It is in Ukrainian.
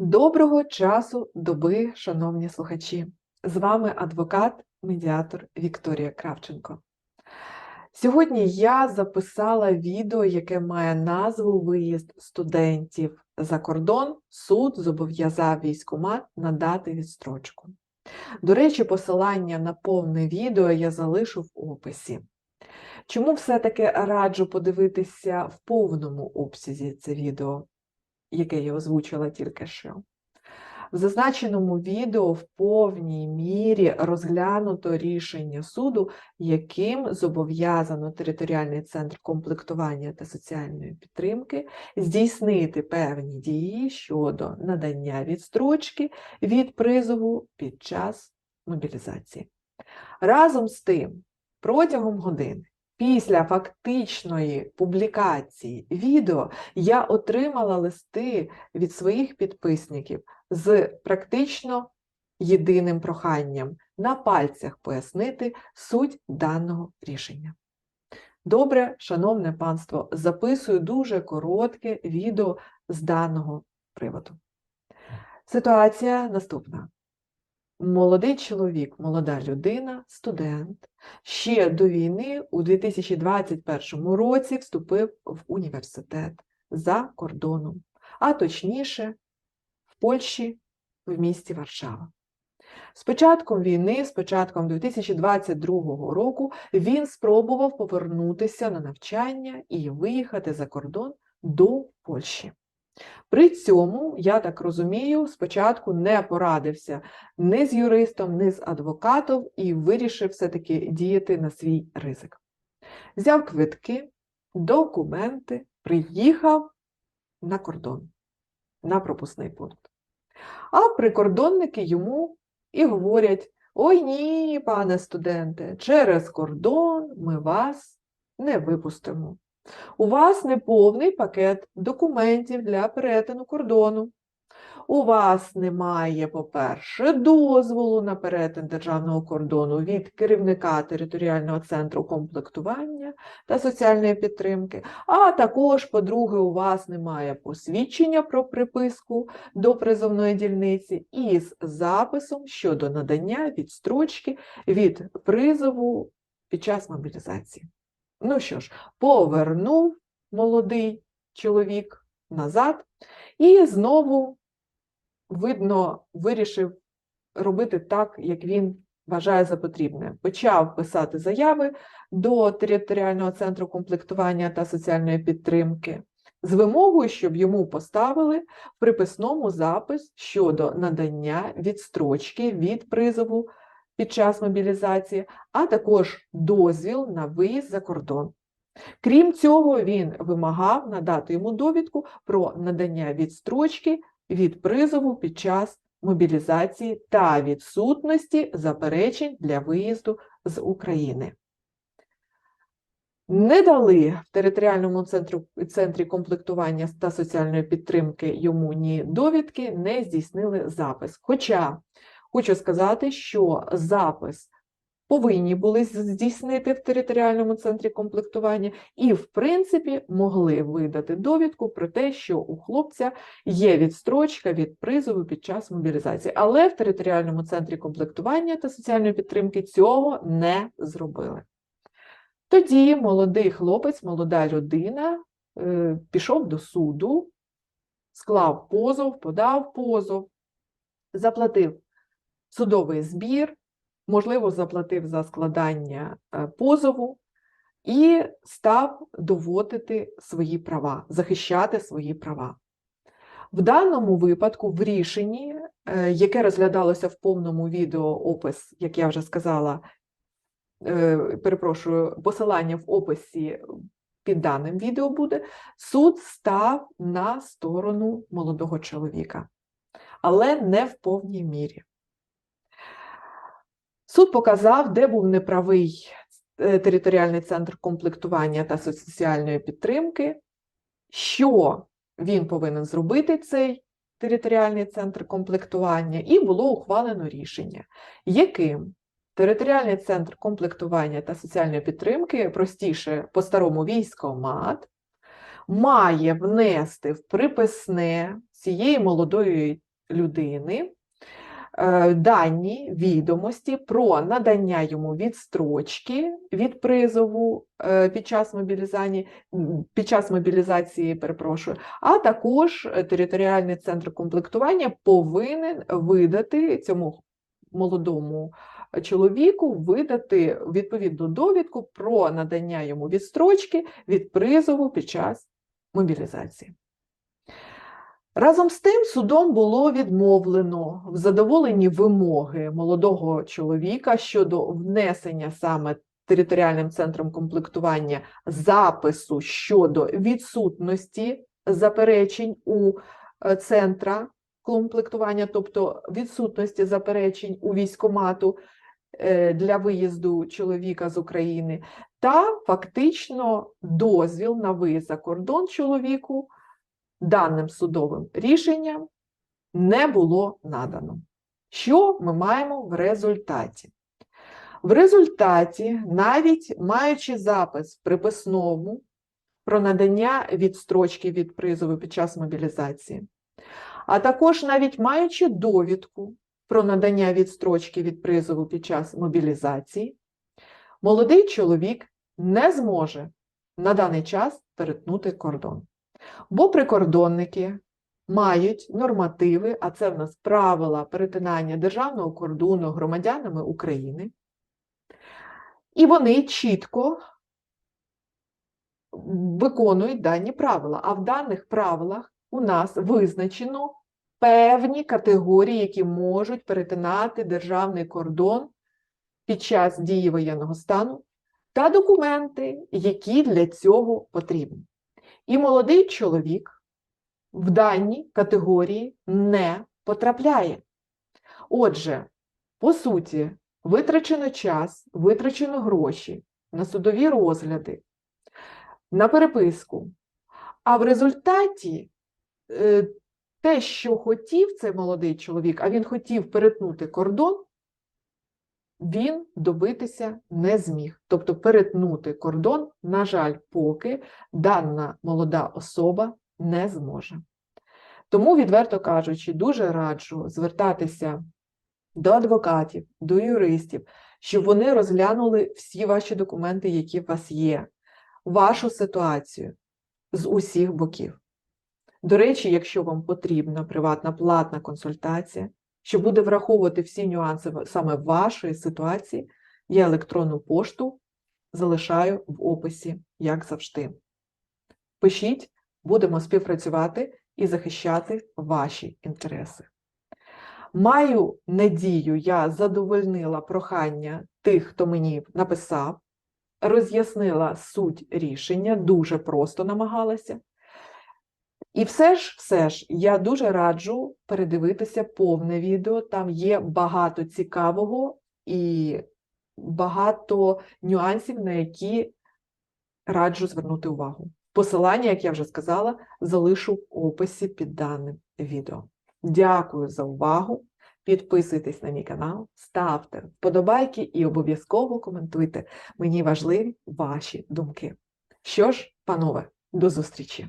Доброго часу доби, шановні слухачі! З вами адвокат, медіатор Вікторія Кравченко. Сьогодні я записала відео, яке має назву Виїзд студентів за кордон. Суд зобов'язав військкомат надати відстрочку. До речі, посилання на повне відео я залишу в описі. Чому все-таки раджу подивитися в повному обсязі це відео? Яке я озвучила тільки що. В зазначеному відео в повній мірі розглянуто рішення суду, яким зобов'язано територіальний центр комплектування та соціальної підтримки здійснити певні дії щодо надання відстрочки від призову під час мобілізації. Разом з тим, протягом години Після фактичної публікації відео я отримала листи від своїх підписників з практично єдиним проханням на пальцях пояснити суть даного рішення. Добре, шановне панство, записую дуже коротке відео з даного приводу. Ситуація наступна. Молодий чоловік, молода людина, студент, ще до війни у 2021 році вступив в університет за кордоном, а точніше, в Польщі в місті Варшава. З початком війни, з початком 2022 року, він спробував повернутися на навчання і виїхати за кордон до Польщі. При цьому, я так розумію, спочатку не порадився ні з юристом, ні з адвокатом і вирішив все-таки діяти на свій ризик. Взяв квитки, документи, приїхав на кордон, на пропускний пункт. А прикордонники йому і говорять: ой ні, пане студенте, через кордон ми вас не випустимо. У вас неповний пакет документів для перетину кордону. У вас немає, по-перше, дозволу на перетин державного кордону від керівника територіального центру комплектування та соціальної підтримки, а також, по-друге, у вас немає посвідчення про приписку до призовної дільниці із записом щодо надання відстрочки від призову під час мобілізації. Ну що ж, повернув молодий чоловік назад і знову, видно, вирішив робити так, як він вважає за потрібне. Почав писати заяви до територіального центру комплектування та соціальної підтримки з вимогою, щоб йому поставили в приписному запис щодо надання відстрочки від призову під час мобілізації, а також дозвіл на виїзд за кордон. Крім цього, він вимагав надати йому довідку про надання відстрочки від призову під час мобілізації та відсутності заперечень для виїзду з України. Не дали в територіальному центру, центрі комплектування та соціальної підтримки йому ні довідки, не здійснили запис. Хоча Хочу сказати, що запис повинні були здійснити в територіальному центрі комплектування, і, в принципі, могли видати довідку про те, що у хлопця є відстрочка від призову під час мобілізації. Але в територіальному центрі комплектування та соціальної підтримки цього не зробили. Тоді молодий хлопець, молода людина е, пішов до суду, склав позов, подав позов, заплатив судовий збір, можливо, заплатив за складання е, позову і став доводити свої права, захищати свої права. В даному випадку, в рішенні, е, яке розглядалося в повному відео опис, як я вже сказала, е, перепрошую, посилання в описі під даним відео буде, суд став на сторону молодого чоловіка, але не в повній мірі. Суд показав, де був неправий е, територіальний центр комплектування та соціальної підтримки, що він повинен зробити цей територіальний центр комплектування, і було ухвалено рішення, яким територіальний центр комплектування та соціальної підтримки, простіше по-старому військомат, має внести в приписне цієї молодої людини дані відомості про надання йому відстрочки від призову е, під час мобілізації, під час мобілізації, перепрошую, а також е, територіальний центр комплектування повинен видати цьому молодому чоловіку видати відповідну довідку про надання йому відстрочки від призову під час мобілізації. Разом з тим, судом було відмовлено в задоволенні вимоги молодого чоловіка щодо внесення саме територіальним центром комплектування запису щодо відсутності заперечень у е, центра комплектування, тобто відсутності заперечень у військомату е, для виїзду чоловіка з України, та фактично дозвіл на виїзд за кордон чоловіку даним судовим рішенням не було надано. Що ми маємо в результаті? В результаті, навіть маючи запис приписному про надання відстрочки від призову під час мобілізації, а також навіть маючи довідку про надання відстрочки від призову під час мобілізації, молодий чоловік не зможе на даний час перетнути кордон. Бо прикордонники мають нормативи, а це в нас правила перетинання державного кордону громадянами України, і вони чітко виконують дані правила. А в даних правилах у нас визначено певні категорії, які можуть перетинати державний кордон під час дії воєнного стану, та документи, які для цього потрібні. І молодий чоловік в дані категорії не потрапляє. Отже, по суті, витрачено час, витрачено гроші на судові розгляди, на переписку. А в результаті е, те, що хотів цей молодий чоловік, а він хотів перетнути кордон, він добитися не зміг. Тобто перетнути кордон, на жаль, поки дана молода особа не зможе. Тому, відверто кажучи, дуже раджу звертатися до адвокатів, до юристів, щоб вони розглянули всі ваші документи, які у вас є, вашу ситуацію з усіх боків. До речі, якщо вам потрібна приватна платна консультація, що буде враховувати всі нюанси саме вашої ситуації, я електронну пошту залишаю в описі, як завжди. Пишіть, будемо співпрацювати і захищати ваші інтереси. Маю надію, я задовольнила прохання тих, хто мені написав, роз'яснила суть рішення, дуже просто намагалася. І все ж, все ж, я дуже раджу передивитися повне відео. Там є багато цікавого і багато нюансів, на які раджу звернути увагу. Посилання, як я вже сказала, залишу в описі під даним відео. Дякую за увагу! Підписуйтесь на мій канал, ставте вподобайки і обов'язково коментуйте. Мені важливі ваші думки. Що ж, панове, до зустрічі!